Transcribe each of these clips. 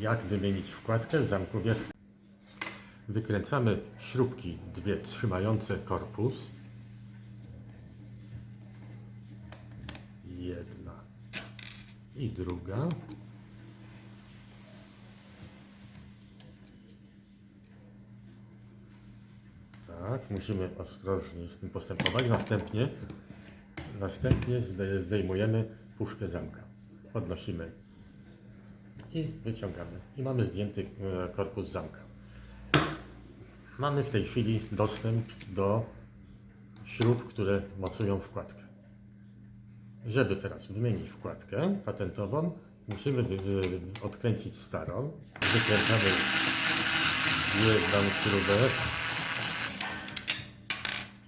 jak wymienić wkładkę w zamku wierzchnim. Wykręcamy śrubki dwie trzymające korpus. Jedna i druga. Tak, musimy ostrożnie z tym postępować. Następnie, następnie zde- zdejmujemy puszkę zamka. Podnosimy i wyciągamy. I mamy zdjęty e, korpus zamka. Mamy w tej chwili dostęp do śrub, które mocują wkładkę. Żeby teraz wymienić wkładkę patentową, musimy wy- odkręcić starą. Wykręcamy jedną śrubę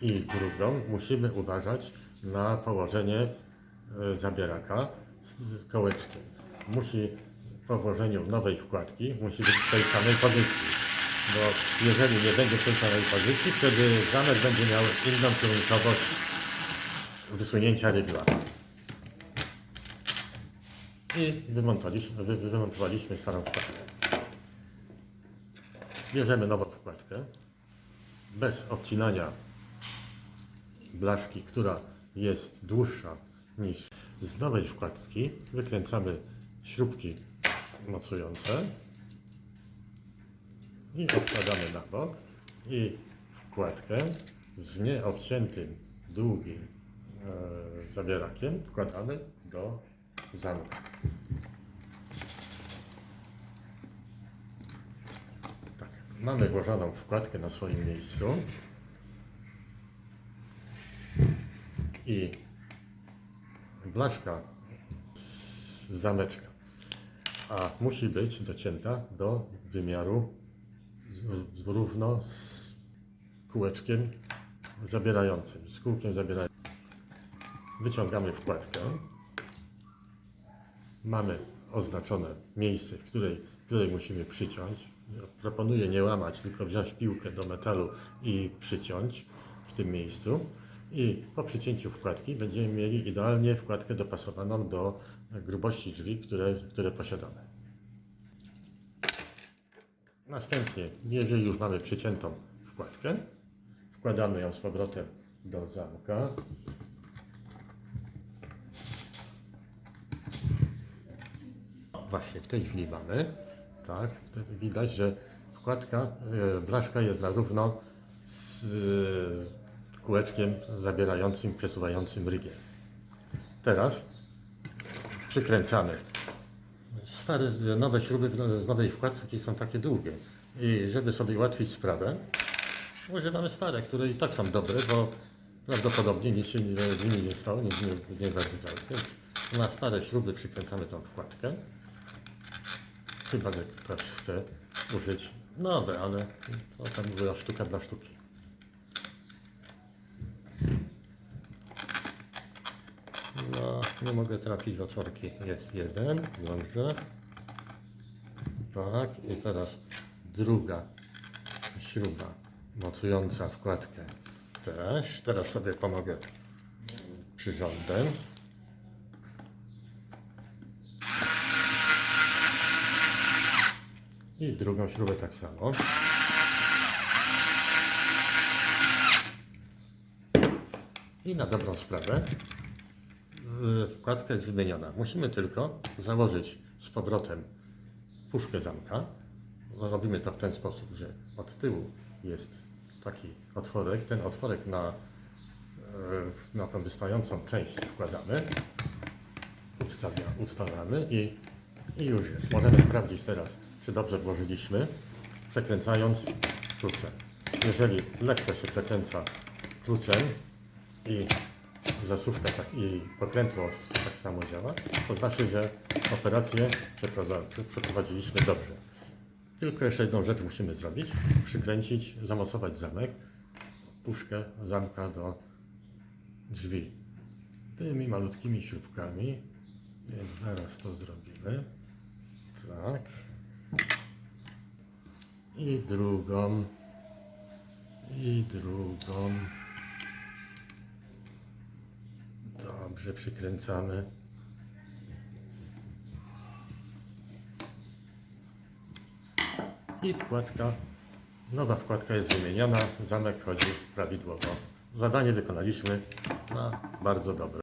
i drugą. Musimy uważać na położenie e, zabieraka z kołeczkiem. Musi po włożeniu nowej wkładki musi być w tej samej pozycji. Bo jeżeli nie będzie w tej samej pozycji, wtedy zamek będzie miał inną kierunkowość wysunięcia rygla. I wymontowaliśmy, wy, wymontowaliśmy starą wkładkę. Bierzemy nową wkładkę bez obcinania blaszki, która jest dłuższa niż z nowej wkładki. Wykręcamy śrubki mocujące i odkładamy na bok. I wkładkę z nieobciętym długim e, wkładamy do zamka. Tak, mamy włożoną wkładkę na swoim miejscu. I blaszka z zameczka, a musi być docięta do wymiaru równo z kółeczkiem zabierającym, z kółkiem zabierającym. Wyciągamy wkładkę. Mamy oznaczone miejsce, w której, której musimy przyciąć. Proponuję nie łamać, tylko wziąć piłkę do metalu i przyciąć w tym miejscu. I po przycięciu wkładki będziemy mieli idealnie wkładkę dopasowaną do grubości drzwi, które, które posiadamy. Następnie, jeżeli już mamy przyciętą wkładkę, wkładamy ją z powrotem do zamka. Właśnie w tej chwili mamy, tak, widać, że wkładka, e, blaszka jest na równo z kółeczkiem zabierającym, przesuwającym rygiem. Teraz przykręcamy. Stare, nowe śruby w- z nowej wkładki są takie długie i żeby sobie ułatwić sprawę, używamy stare, które i tak są dobre, bo prawdopodobnie nic się z nimi nie stało, nic nie, nie zaryzały. Więc na stare śruby przykręcamy tą wkładkę. Chyba, że ktoś chce użyć nowe, ale to tam była sztuka dla sztuki. Nie mogę trafić w otworki. Jest jeden, dobrze. Tak, i teraz druga śruba mocująca wkładkę też. Teraz sobie pomogę przyrządem. I drugą śrubę tak samo. I na dobrą sprawę wkładka jest wymieniona. Musimy tylko założyć z powrotem puszkę zamka. Robimy to w ten sposób, że od tyłu jest taki otworek. Ten otworek na, y, na tą wystającą część wkładamy. Ustawia, ustawiamy i, i już jest. Możemy sprawdzić teraz, czy dobrze włożyliśmy, przekręcając kluczem. Jeżeli lekko się przekręca kluczem i zasuwka tak, i pokrętło tak samo działa, to znaczy, że operację przeprowadziliśmy dobrze. Tylko jeszcze jedną rzecz musimy zrobić, przykręcić, zamocować zamek, puszkę zamka do drzwi. Tymi malutkimi śrubkami, więc zaraz to zrobimy. Tak. I drugą. I drugą. Dobrze, przykręcamy. i wkładka, nowa wkładka jest wymieniona, zamek chodzi prawidłowo. Zadanie wykonaliśmy na bardzo dobre.